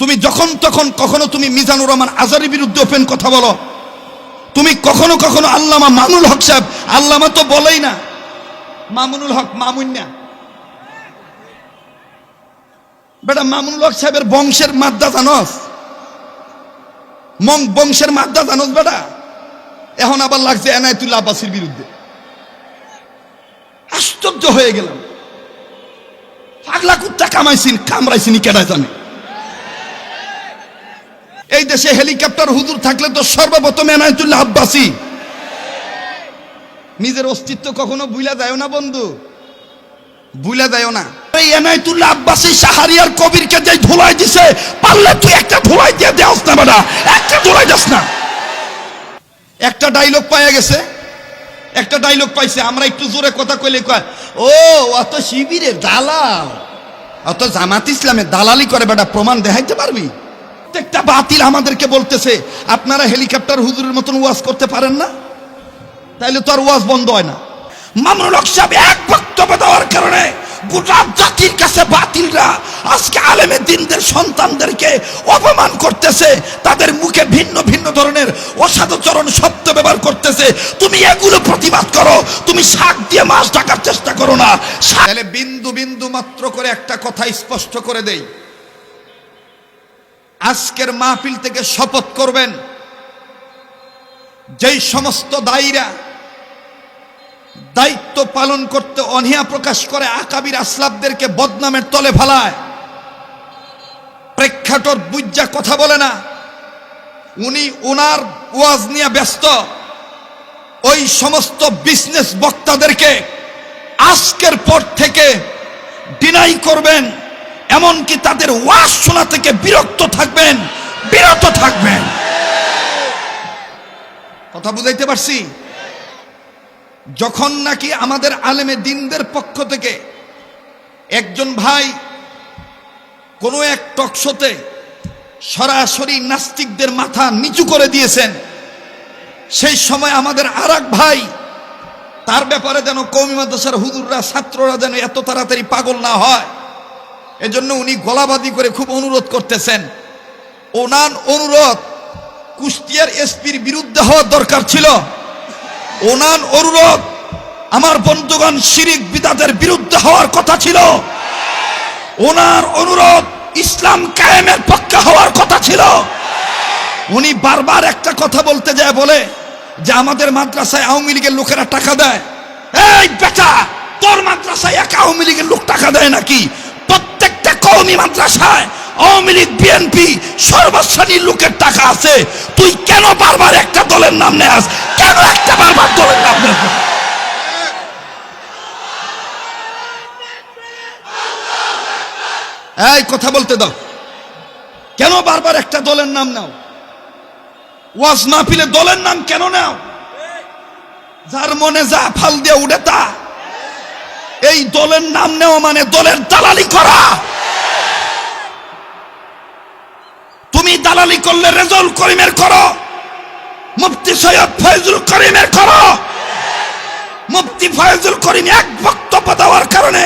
তুমি যখন তখন কখনো তুমি মিজানুর রহমান আজারির বিরুদ্ধে ওপেন কথা বলো। তুমি কখনো কখনো আল্লামা মামুল হক সাহেব, আল্লামা তো বলেই না, মামুনুল হক মামুন না। বেটা, মামুনুল হক সাহেবের বংশের মাদ্দা জানস। মং বংশের মাদ্দা জানস বেটা। এখন আবার লাগছে এনায়তুল্লাহ আব্বাসির বিরুদ্ধে। আশ্চর্য হয়ে গেলাম। পাগলা কুত্তা কামাইছিন কামড়াইছিনি কেডা জানে? এই দেশে হেলিকপ্টার হুজুর থাকলে তো সর্বপ্রথম এনায়তুল্লাহ আব্বাসী। নিজের অস্তিত্ব কখনো বুইলা যায় না, বন্ধু। বুইলা যায় না। এই এনায়তুল্লাহ আব্বাসী শাহরিয়ার কবিরকে যে ধুলাই দিছে, পারলে তুই একটা ধুলাই দিয়ে দেওস না বেটা। একটা ধুলাই দাস না। একটা ডায়লগ পাইয়া গেছে। একটা ডায়লগ পাইছে। আমরা একটু জোরে কথা কইলে কয়, ও অত শিবিরের দালাল। অত জামাত ইসলামের দালালি করে বেটা, প্রমাণ দেখাইতে পারবি? প্রত্যেকটা বাতিল আমাদেরকে বলতেছে, আপনারা হেলিকপ্টার হুজুরের মতন ওয়াজ করতে পারেন না? তাইলে তো আর ওয়াজ বন্ধ হয় না। মামুনুল সাহেব এক বক্তব্য দেওয়ার কারণে গোটা জাতির কাছে বাতিলরা আজকে আলেমে দিনদের সন্তানদেরকে অপমান করতেছে, তাদের মুখে ভিন্ন ভিন্ন ধরনের অসাধুচরণ শব্দ ব্যবহার করতেছে। তুমি এগুলো প্রতিবাদ করো, তুমি শাক দিয়ে মাছ ডাকার চেষ্টা করো না। বিন্দু বিন্দু মাত্র করে একটা কথা স্পষ্ট করে দেই। আজকের মাহফিল থেকে শপথ করবেন। যেই সমস্ত দায়ীরা দায়িত্ব পালন করতে অনীহা প্রকাশ করে আকাবির আসলাবদেরকে বদনামের তলে ফেলায় প্রেক্ষাটর বুজ্জা কথা বলে না। উনি ওনার ওয়াজ নিয়ে ব্যস্ত। ওই সমস্ত বিজনেস বক্তাদেরকে আজকের পর থেকে ডিনাই করবেন। এমনকি তাদের ওয়াজ শোনা থেকে বিরক্ত থাকবেন, বিরত থাকবেন। কথা বুঝাইতে পারছি? যখন নাকি আমাদের আলেমে দিনদের পক্ষ থেকে একজন ভাই কোনো এক টকশোতে সরাসরি নাস্তিকদের মাথা নিচু করে দিয়েছেন, সেই সময় আমাদের আর ভাই তার ব্যাপারে যেন কৌমি মাদ্রাসার হুজুররা, ছাত্ররা যেন এত তাড়াতাড়ি পাগল না হয়। এজন্য উনি গলাবাদি করে খুব অনুরোধ করতেছেন। ওনার অনুরোধ কুষ্টিয়ার এসপির বিরুদ্ধে হওয়ার দরকার ছিল। ওনার অনুরোধ আমার বন্ধুগণ শিরিক বিদাতের বিরুদ্ধে হওয়ার কথা ছিল। ওনার অনুরোধ ইসলাম কায়েমের পক্ষে হওয়ার কথা ছিল। উনি বারবার একটা কথা বলতে যায়, বলে যে আমাদের মাদ্রাসায় আওয়ামী লীগের লোকেরা টাকা দেয়। এই বেটা, তোর মাদ্রাসায় এক আওয়ামী লীগের লোক টাকা দেয় নাকি? প্রত্যেকটা কওমি মাদ্রাসায় আওয়ামী লীগ, বিএনপি সর্বশ্রেণীর লোকের টাকা আছে। তুই কেন বারবার একটা দলের নাম নেয়াস কেন একটা বারবার দলের নাম নেস এই, কথা বলতে দাও। কেন বারবার একটা দলের নাম নাও? ওয়াজ মাহফিলে দলের নাম কেন নাও? যার মনে যা ফাল দিয়ে উঠে তা। এই দলের নাম নেওয়া মানে দলের দালালি করা। তুমি দালালি করলে রেজল করিমের করো, মুফতি সৈয়দ ফয়জুল করিমের করো। মুফতি ফয়জুল করিম এক বক্তব্য দেওয়ার কারণে,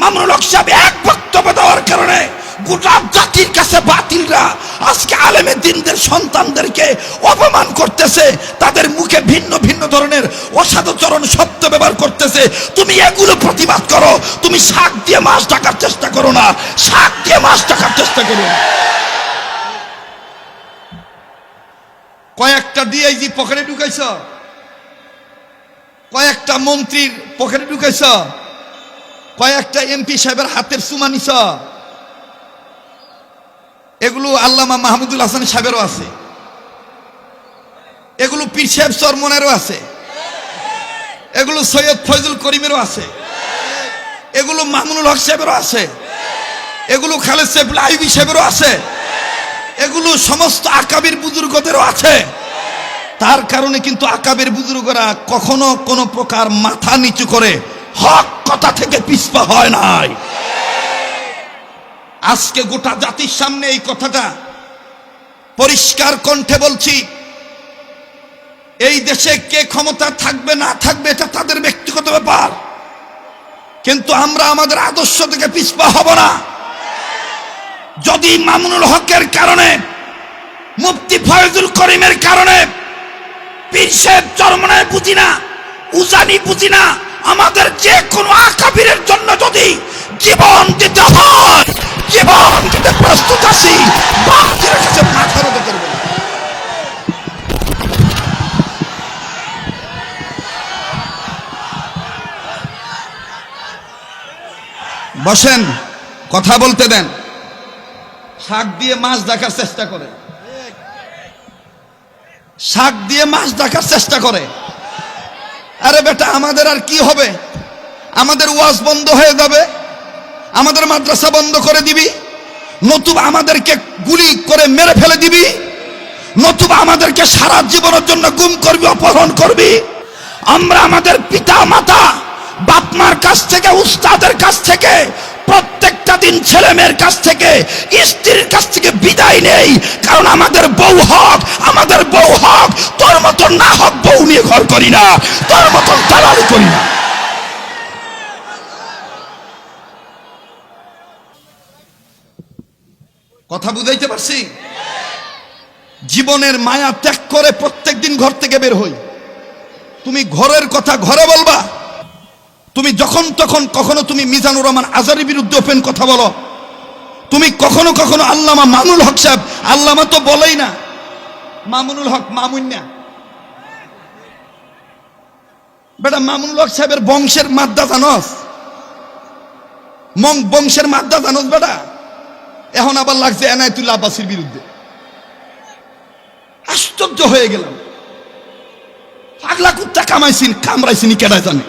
মামুনুল হক সাহেব এক বক্তব্য দেওয়ার কারণে গোটা জাতির কাছে বাতিলরা আজকে আলেমে দিনদের সন্তানদেরকে অপমান করতেছে, তাদের মুখে ভিন্ন ভিন্ন ধরনের অসাধুচরণ সত্য ব্যবহার করতেছে। তুমি এগুলো প্রতিবাদ করো, তুমি শাক দিয়ে মাছ ডাকার চেষ্টা করো না, শাক দিয়ে মাছ ডাকার চেষ্টা করো। কয়েকটা ডিআইজি পকেটে ঢুকাইছ? কয়েকটা মন্ত্রীর পকেটে ঢুকাইছ? কয়েকটা এমপি সাহেবের হাতের সুমা নিছ? এগুলো আল্লামা মাহমুদুল হাসান সাহেবেরও আছে। এগুলো পীর সাহেব চরমনেরও আছে। এগুলো সৈয়দ ফয়জুল করিমেরও আছে। এগুলো মামুনুল হক সাহেবেরও আছে। এগুলো খালেদ সাহেব আইবি সাহেবেরও আছে। এগুলো সমস্ত আকাবির বুজুর্গদেরও আছে। তার কারণে কিন্তু আকাবের বুজুর্গরা কখনো কোনো প্রকার মাথা নিচু করে হক কথা থেকে পিছপা হয় নাই। আজকে গোটা জাতির সামনে এই কথাটা পরিষ্কার কণ্ঠে বলছি। এই দেশে কে ক্ষমতা থাকবে, না থাকবে, এটা তাদের ব্যক্তিগত ব্যাপার। কিন্তু আমরা আমাদের আদর্শ থেকে পিছপা হব না। যদি মামুনুল হকের কারণে, মুফতি ফয়জুল করিমের কারণে পীর চরমনায় বুঝি না উজানি বুঝি না আমাদের যে কোনো আকাবিরের জন্য যদি জীবন দিতে হয় প্রস্তুত মাথা বসেন, কথা বলতে দেন। শাক দিয়ে মাছ দেখার চেষ্টা করে। শাক দিয়ে মাছ দেখার চেষ্টা করে। আরে বেটা, আমাদের আর কি হবে? আমাদের ওয়াজ বন্ধ হয়ে যাবে। আমাদের মাদ্রাসা বন্ধ করে দিবি, নতুবা আমাদেরকে গুলি করে মেরে ফেলে দিবি, নতুবা আমাদেরকে সারা জীবনের জন্য গুম করবি, অপহরণ করবি। আমরা আমাদের পিতা, মাতা বাপমার কাছ থেকে, উস্তাদের কাছ থেকে, প্রত্যেকটা দিন ছেলে মেয়ের কাছ থেকে, স্ত্রীর কাছ থেকে বিদায় নেই, কারণ আমাদের বউ হক, আমাদের বউ হক, তোর মতন না হক বউ নিয়ে ঘর করি না, তোর মতন দালালি করি না। কথা বুঝাইতে পারছি? জীবনের মায়া ত্যাগ করে প্রত্যেক দিন ঘর থেকে বের হই। তুমি ঘরের কথা ঘরে বলবা? তুমি যখন তখন কখনো তুমি মিজানুর রহমান আজারির বিরুদ্ধে ওপেন কথা বলো। তুমি কখনো কখনো আল্লামা মামুল হক সাহেব, আল্লামা তো বলেই না, মামুনুল হক মামুন না। বেটা, মামুনুল হক সাহেবের বংশের মাদ্দা জানস বংশের মাদ্দা জানস বেটা। এখন আবার লাগছে এনায়তুল্লাহ আব্বাসির বিরুদ্ধে। আশ্চর্য হয়ে গেলাম। পাগলা কুত্তা কামাইছিন কামড়াইছিনি কেডা জানে?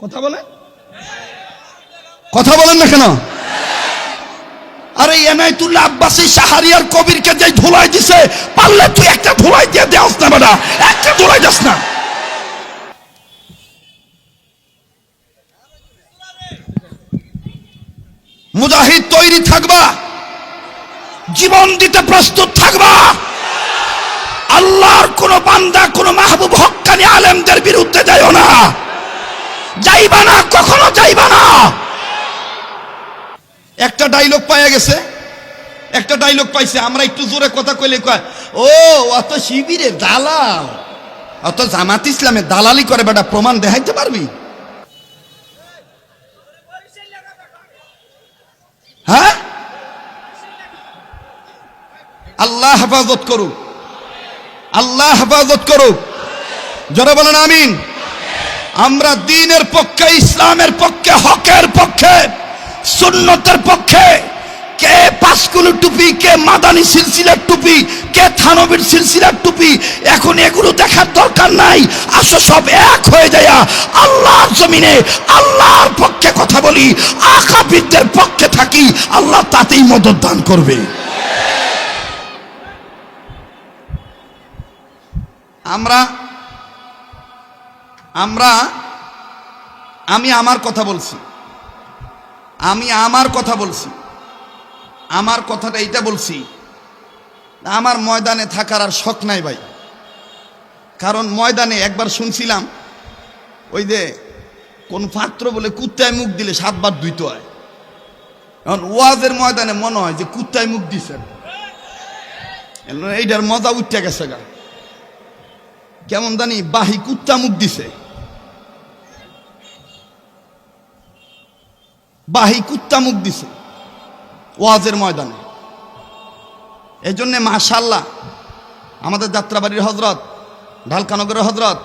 কথা বলেন কথা বলেন না কেন? আরে এনায়তুল্লাহ আব্বাসী শাহারিয়ার কবিরকে যে ধুলাই দিছে, পারলে তুই একটা ধুলাই দিয়ে দেওয়াস না বেটা, একটা ধুলাই যাস না। মুজাহিদ তৈরি থাকবা। জীবন দিতে প্রস্তুত থাকবা। আল্লাহর কোন বান্দা, কোন মাহবুব হক্কানি আলেমদের বিরুদ্ধে যাইও না। যাইবা না, কখনো যাইবা না। একটা ডাইলগ পাওয়া গেছে। একটা ডাইলগ পাইছে। আমরা একটু জোরে কথা কইলে কয়, ও অত শিবিরে দালাল। অত জামাত ইসলামে দালালি করে বেটা, প্রমাণ দেখাইতে পারবি হ্যাঁ আল্লাহ হেফাজত করুক আল্লাহ হেফাজত করুক জোরে বলেন আমিন। আমরা দিনের পক্ষে, ইসলামের পক্ষে, হকের পক্ষে, সুন্নতের পক্ষে, কে পাঁচকুলো টুপি, কে মাদানি সিলসিলার টুপি, কে থানবির সিলসিলার টুপি, এখন এগুলো দেখার দরকার নাই। আসো সব এক হয়ে যায় আল্লাহর জমিনে, আল্লাহর পক্ষে কথা বলি আকাবিদদের পক্ষে থাকি, আল্লাহ তাতেই মদত দান করবে। আমরা আমরা, আমি আমার কথা বলছি। আমি আমার কথা বলছি। আমার কথাটা এইটা বলছি, আমার ময়দানে থাকার আর শখ নাই ভাই। কারণ ময়দানে একবার শুনছিলাম, ওই যে কোন পাত্র বলে কুত্তায় মুখ দিলে সাতবার ধুইতে হয়। এখন ওয়াজের ময়দানে মনে হয় যে কুত্তায় মুখ দিছেন এইটার মজা উঠতে গেছে গা। কেমন জানি বাহি কুত্তা মুখ দিছে। বাহি কুত্তা মুখ দিছে ওয়াজের ময়দানে। এই জন্যে মাশাল্লাহ আমাদের যাত্রাবাড়ির হজরত, ঢালকানগরের হজরত,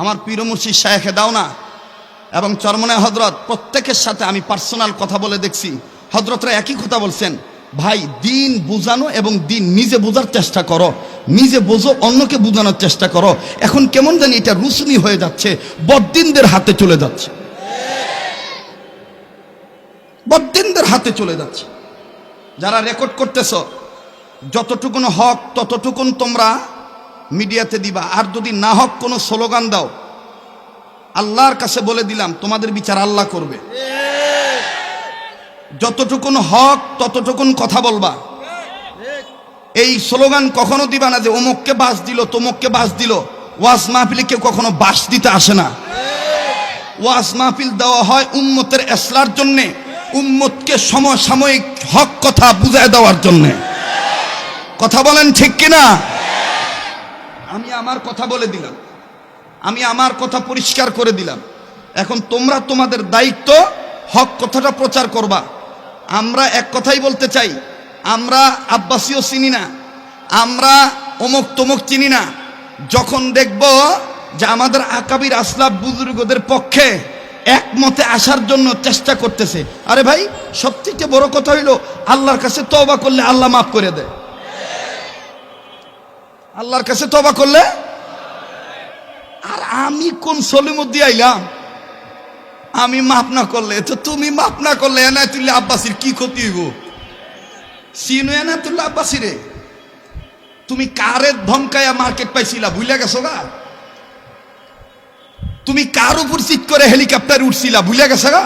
আমার পীর মুর্শিদ শায়েখে দাওনা এবং চরমনে হজরত প্রত্যেকের সাথে আমি পার্সোনাল কথা বলে দেখছি। হজরতরা একই কথা বলছেন ভাই, দিন বুঝানো এবং দিন নিজে বোঝার চেষ্টা করো। নিজে বোঝো, অন্যকে বোঝানোর চেষ্টা করো। এখন কেমন জানি এটা রুসুনি হয়ে যাচ্ছে বদ্দিনদের হাতে চলে যাচ্ছে। বদ্দিনদের হাতে চলে যাচ্ছে। যারা রেকর্ড করতেছ, যতটুকুন হক, ততটুকুন তোমরা মিডিয়াতে দিবা। আর যদি না হক কোনো স্লোগান দাও, আল্লাহর কাছে বলে দিলাম, তোমাদের বিচার আল্লাহ করবে। যতটুকুন হক, ততটুকুন কথা বলবা। এই স্লোগান কখনো দিবা না যে, অমুককে বাস দিল, তমুককে বাস দিল। ওয়াজ মাহফিলে কেউ কখনো বাস দিতে আসে না। ওয়াজ মাহফিল দেওয়া হয় উম্মতের এসলার জন্যে, উম্মতকে সমসাময়িক হক কথা বুঝায় দেওয়ার জন্যে। কথা বলেন ঠিক কিনা? আমি আমার কথা বলে দিলাম। আমি আমার কথা পরিষ্কার করে দিলাম। এখন তোমরা তোমাদের দায়িত্ব হক কথাটা প্রচার করবা। আমরা এক কথাই বলতে চাই, আমরা আব্বাসীয় চিনি না, আমরা অমুক তমুক চিনি না। যখন দেখব যে আমাদের আকাবির আসলাফ বুজুর্গদের পক্ষে একমতে আসার জন্য চেষ্টা করতেছে, আরে ভাই সবথেকে বড় কথা হইল আল্লাহর কাছে তওবা করলে আল্লাহ মাফ করে দেয়। আল্লাহর কাছে তবা করলে? আর আমি কোন সলিমুদ্দি আইলাম? আমি মাপ না করলে, তো তুমি মাপ না করলে এনায়তুল্লাহ আব্বাসির কি ক্ষতি হইব? সিনু এনায়তুল্লাহ আব্বাসিরে, তুমি কারের ধমকায়া মার্কেট পাইছিলা ভুলে গেছো গা? তুমি কার উপর চিট করে হেলিকপ্টার উঠছিলা ভুলে গেছো গা?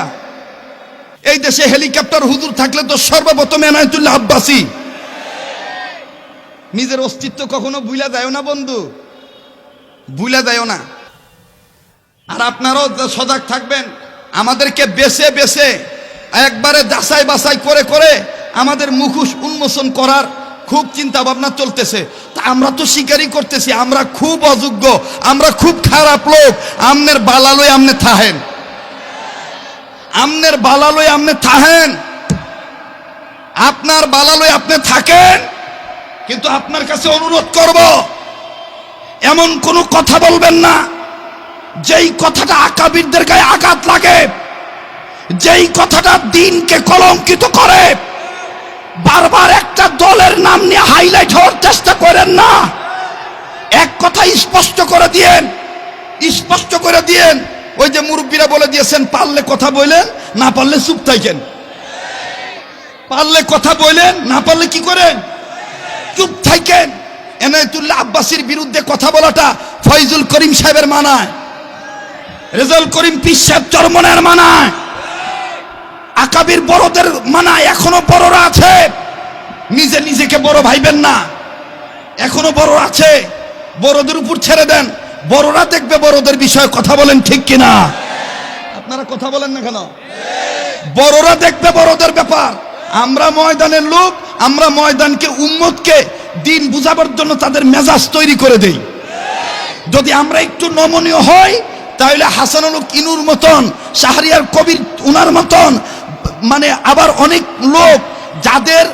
এই দেশে হেলিকপ্টার হুজুর থাকলে তো সর্বপ্রথম এনায়তুল্লাহ আব্বাসী। নিজের অস্তিত্ব কখনো ভুলা যায় না বন্ধু ভুলা যায় না। আর আপনারাও সজাগ থাকবেন। আমাদেরকে বেছে বেছে একবারে যাচাই বাছাই করে করে আমাদের মুখোশ উন্মোচন করার খুব চিন্তা ভাবনা চলতেছে। তা আমরা তো স্বীকারই করতেছি, আমরা খুব অযোগ্য, আমরা খুব খারাপ লোক। আমনের বালালয় আমনে থাহেন। আমনের বালালয় আমনে থাহেন। আপনার বালালয় আপনি থাকেন। কিন্তু আপনার কাছে অনুরোধ করব, এমন কোনো কথা বলবেন না। যেই কথাটা আকাবিরদের গায়ে আঘাত লাগে, যেই কথাটা দিনকে কলঙ্কিত করে, বারবার একটা দলের নাম নিয়ে হাইলাইট হওয়ার চেষ্টা করেন না। এক কথা স্পষ্ট করে দিয়েন, স্পষ্ট করে দিয়েন। ওই যে মুরব্বীরা বলে দিয়েছেন, পারলে কথা বললেন না পারলে চুপ থাকেন। পারলে কথা বললেন না পারলে কি করেন? চুপ থাকেন। এনায়তুল্লাহ আব্বাসীর বিরুদ্ধে কথা বলাটা ফয়জুল করিম সাহেবের মানায়। রেজাল করিম পিস সাহেব চরমনের মানায়। আকাবির বড়দের মানায় এখনও বড়রা আছে। নিজে নিজেকে বড় ভাইবেন না। এখনও বড় আছে। বড়দের উপর ছেড়ে দেন। বড়রা দেখবে বড়দের বিষয়ে কথা বলেন ঠিক কিনা। আপনারা কথা বলেন না কেন? বড়রা দেখবে বড়দের ব্যাপার। আমরা ময়দানের লোক, আমরা ময়দানকে, উম্মতকে দিন বুঝাবার জন্য তাদের মেজাজ তৈরি করে দেই। যদি আমরা একটু নমনীয় হই তাহলে হাসানুল কিনুর মতন, শাহরিয়ার কবির উনার মতন মানে আবার অনেক লোক যাদের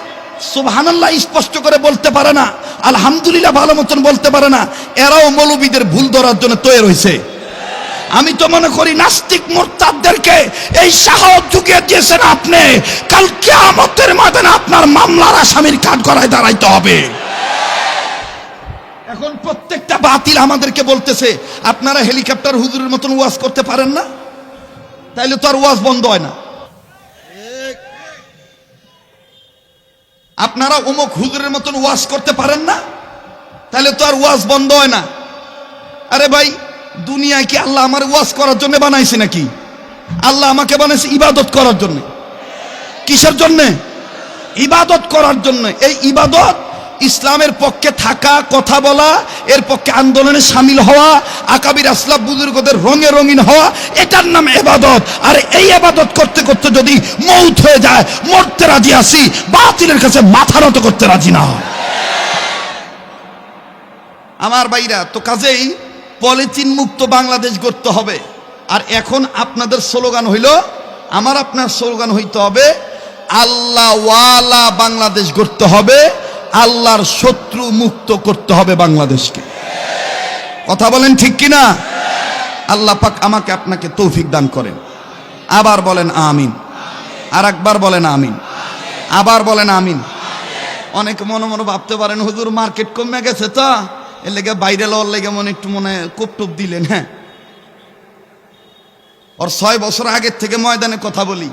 সুবহানাল্লাহ স্পষ্ট করে বলতে পারে না, আলহামদুলিল্লাহ ভালো মতন বলতে পারে না, এরাও মৌলবীদের ভুল ধরার জন্য তৈরি হয়েছে। আমি তো মনে করি নাস্তিক মোরতাদদেরকে এই সাহস যুগিয়ে দিয়েছেন আপনি, কাল কিয়ামতের মাদানে আপনার মামলার আসামির কাঠ করায় দাঁড়াইতে হবে। এখন বাতিল আমাদেরকে বলতেছে, আপনারা হেলিকপ্টার হুজুরের মতন ওয়াজ করতে পারেন না? তাইলে তো আর ওয়াজ বন্ধ হয় না। আপনারা অমুক হুজুরের মতন ওয়াজ করতে পারেন না? তাহলে তো আর ওয়াজ বন্ধ হয় না। আরে ভাই, দুনিয়ায় কি আল্লাহ আমার ওয়াজ করার জন্য বানাইছে নাকি? আল্লাহ আমাকে বানাইছে ইবাদত করার জন্য। কিসের জন্য? ইবাদত করার জন্য। এই ইবাদত ইসলামের পক্ষে থাকা, কথা বলা, এর পক্ষে আন্দোলনে সামিল হওয়া, আকাবির আসলাফ বুজুর্গদের রঙে রঙিন হওয়া, এটার নাম এবাদত। আর এই এবাদত করতে করতে যদি মৌত হয়ে যায়, মরতে রাজি আসি বাতিলের কাছে মাথা নত করতে রাজি না। আমার বাইরা তো কাজেই পলিথিন মুক্ত বাংলাদেশ গড়তে হবে। আর এখন আপনাদের স্লোগান হইল, আমার আপনার স্লোগান হইতে হবে আল্লাহ ওয়ালা বাংলাদেশ গড়তে হবে। আল্লাহর শত্রু মুক্ত করতে হবে বাংলাদেশকে। কথা বলেন ঠিক কিনা? আল্লাহ পাক আমাকে আপনাকে তৌফিক দান করেন। আবার বলেন আমিন। আর একবার বলেন আমিন। আবার বলেন আমিন। অনেকে মনে মনে ভাবতে পারেন, হুজুর মার্কেট কমে গেছে তো? এর লেগে বাইরে লওয়ার লেগে মনে একটু মনে কোপ টোপ দিলেন হ্যাঁ? ওর ছয় বছর আগের থেকে ময়দানে কথা বলি।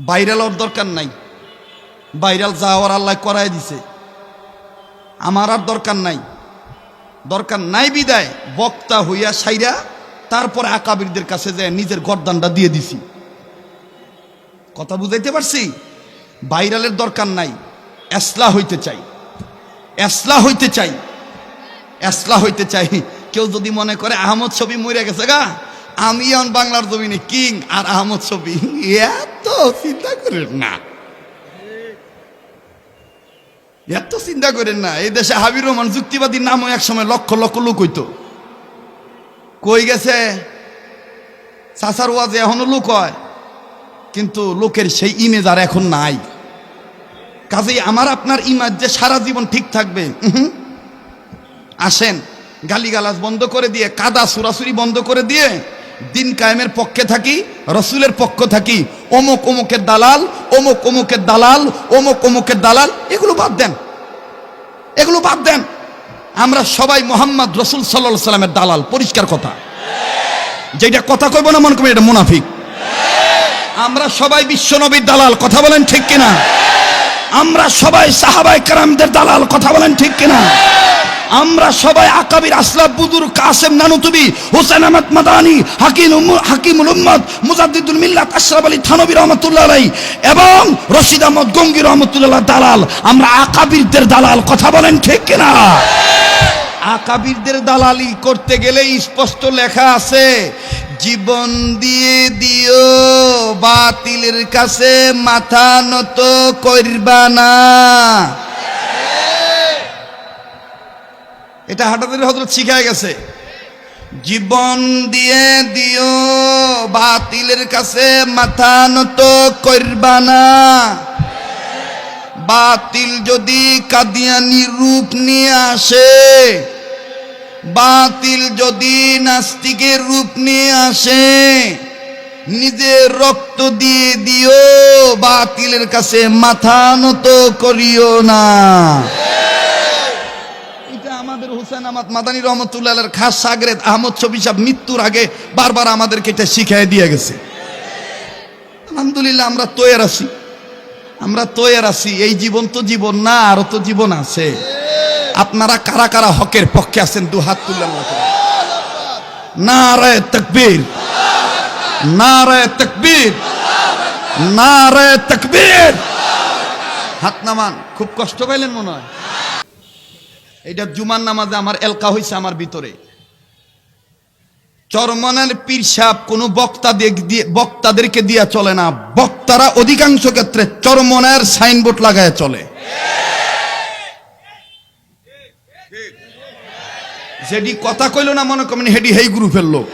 বাইরে লওয়ার দরকার নাই। বাইরাল যাওয়ার আল্লাহ করাই দিছে। আমার আর দরকার নাই। দরকার নাই বিদায়। বক্তা হইয়া সাইরা তারপরে আকাবিরদের কাছে যে নিজের গরদানটা দিয়ে দিছি। কথা বুঝাইতে পারছি? বাইরালের দরকার নাই। এসলা হইতে চাই। এসলা হইতে চাই। এসলা হইতে চাই। কেউ যদি মনে করে আহমদ ছবি মরে গেছে গা, আমি বাংলার জমিনে কিং আর আহমদ ছবি। এত চিন্তা করেন না। এত চিন্তা করেন না, এই দেশে হাবির রহমান যুক্তিবাদীর নামও এক সময় লক্ষ লক্ষ লোক হইতো। কই গেছে? চাচার ওয়াজে এখনও লোক হয়, কিন্তু লোকের সেই ইমেজ আর এখন নাই। কাজেই আমার আপনার ইমেজ যে সারা জীবন ঠিক থাকবে। আসেন, গালিগালাজ বন্ধ করে দিয়ে, কাদা সুরাসুরি বন্ধ করে দিয়ে দিন কায়েমের পক্ষে থাকি, রসুলের পক্ষ থাকি। অমুক অমুকের দালাল, অমুক অমুকের দালাল, অমুক অমুকের দালাল, এগুলো বাদ দেন। এগুলো বাদ দেন। আমরা সবাই মোহাম্মদ রসুল সাল্লা সাল্লামের দালাল, পরিষ্কার কথা। যেটা কথা কইব না, মনে করবেন এটা মুনাফিক। আমরা সবাই বিশ্বনবীর দালাল, কথা বলেন ঠিক কিনা? আমরা সবাই সাহাবাই কারামদের দালাল, কথা বলেন ঠিক কিনা? আমরা সবাই আকাবির আসলাফ বুদুর কাসেম নানুতুবি হোসেন আহমদ মাদানি, হাকিম হাকিমুল উম্মদ মুজাদ্দিদুল মিল্লাত আশরাফ আলী থানবী রহমতুল্লাহ আলাই এবং রশিদ আহমদ গঙ্গি রহমতুল্লাহ দালাল। আমরা আকাবিরদের দালাল, কথা বলেন ঠিক কিনা? আকাবিরদের দালালি করতে গেলে স্পষ্ট লেখা আছে, জীবন দিয়ে দিও, বাতিলের কাছে মাথা নত করবা না। এটা হাটাদের হজরত শিখায় গেছে। জীবন দিয়ে দিও, বাতিলের কাছে মাথা নত করবা না। বাতিল যদি কাদিয়ানি রূপ নিয়ে আসে, বাতিল যদি নাস্তিকের রূপ নিয়ে আসে, নিজের রক্ত দিয়ে দিও, বাতিলের কাছে মাথা নত করিও না। হুসেন আহমদ মাদানী রহমতুল্লাহ খাস সাগরেদ আহমদ ছবি সাহেব মৃত্যুর আগে বারবার আমাদেরকে এটা শিখাই দিয়ে গেছে। আলহামদুলিল্লাহ আমরা তৈয়ার আছি। আমরা তৈয়ার আছি। এই জীবন তো জীবন না, আরও তো জীবন আছে। আপনারা কারা কারা হকের পক্ষে আছেন, দু হাত তুললেন নারায় তকবীর। নারায় তকবীর। নারায় তকবীর। হাত নামান, খুব কষ্ট পাইলেন মনে হয়? এটা জুমার নামাজে আমার এলকা হয়েছে আমার ভিতরে। চরমনের পীর সাহেব কোনো বক্তা দিয়ে- বক্তাদেরকে দিয়া চলে না। বক্তারা অধিকাংশ ক্ষেত্রে চরমনের সাইনবোর্ড লাগায় চলে। যেটি কথা কইল না মনে করেন হেডি হেই গ্রুপের লোক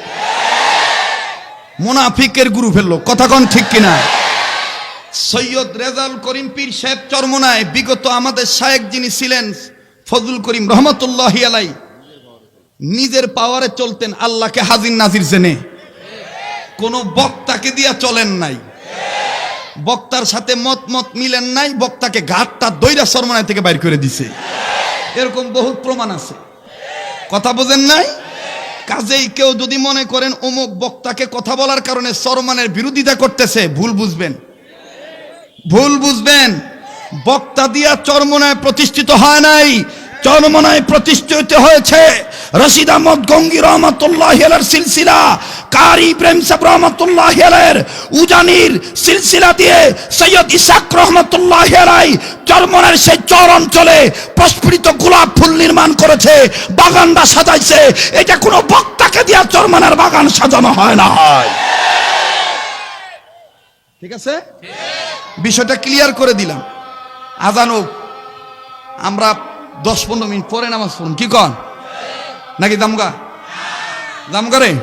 মোনাফিকের গ্রুপের লোক কথা কন ঠিক কিনা? সৈয়দ রেজাল করিম পীর সাহেব চরমনায়। বিগত আমাদের শায়েক যিনি ছিলেন ফজল করিম রহমতুল্লাহ আলাই নিজের পাওয়ারে চলতেন আল্লাহকে হাজির নাজির জেনে। কোন বক্তাকে দিয়া চলেন নাই। বক্তার সাথে মত মত মিলেন নাই, বক্তাকে ঘাটটা দৈরা সরমনায় থেকে বাইর করে দিছে। এরকম বহুত প্রমাণ আছে। কথা বোঝেন নাই? কাজেই কেউ যদি মনে করেন অমুক বক্তাকে কথা বলার কারণে সরমানের বিরোধিতা করতেছে, ভুল বুঝবেন। ভুল বুঝবেন। বক্তা দিয়া চরমনায় প্রতিষ্ঠিত হয় নাই। চরমনায় প্রতিষ্ঠিত হয়েছে রশিদ আহমদ গঙ্গি রহমতুল্লাহ হেলের সিলসিলা কারি প্রেম সাহেব রহমতুল্লাহ হেলের উজানির সিলসিলা দিয়ে সৈয়দ ইসাক রহমতুল্লাহ হেলাই চরমনের সেই চর অঞ্চলে প্রস্ফুটিত গোলাপ ফুল নির্মাণ করেছে বাগানটা সাজাইছে। এটা কোনো বক্তাকে দিয়া চরমনের বাগান সাজানো হয় না। হয়। ঠিক আছে? বিষয়টা ক্লিয়ার করে দিলাম। আজান হোক আমরা দশ পনেরো মিনিট পরে নামাজ পড়ুন। কি কন? নাকি দামগা? দামগা রে?